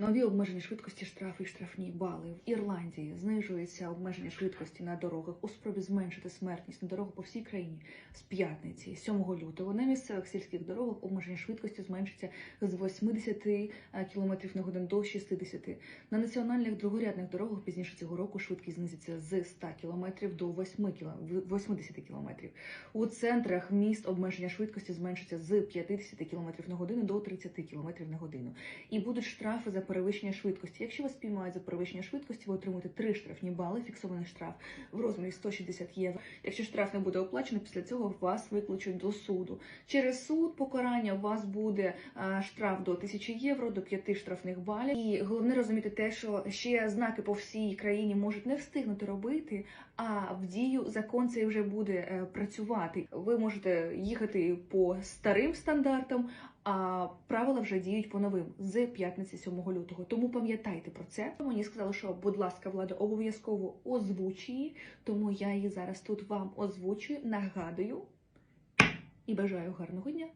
Нові обмежені швидкості штрафи і штрафні бали в Ірландії знижується обмеження швидкості на дорогах у спробі зменшити смертність на дорогах по всій країні з п'ятниці, 7 лютого. На місцевих сільських дорогах обмеження швидкості зменшиться з 80 км на годину до 60. На національних другорядних дорогах пізніше цього року швидкість знизиться з 100 км до 8 км, 80 км. У центрах міст обмеження швидкості зменшиться з 50 км на годину до 30 км на годину. І будуть штрафи за перевищення швидкості. Якщо вас спіймають за перевищення швидкості, ви отримуєте три штрафні бали, фіксований штраф в розмірі 160 євро. Якщо штраф не буде оплачено, після цього вас викличуть до суду. Через суд покарання у вас буде штраф до 1000 євро, до 5 штрафних балів. І головне розуміти те, що ще знаки по всій країні можуть не встигнути робити, а в дію закон цей вже буде е, працювати. Ви можете їхати по старим стандартам, а правила вже діють по новим з п'ятниці 7 лютого. Тому пам'ятайте про це. Мені сказали, що будь ласка, влада обов'язково озвучує, тому я її зараз тут вам озвучую, нагадую і бажаю гарного дня.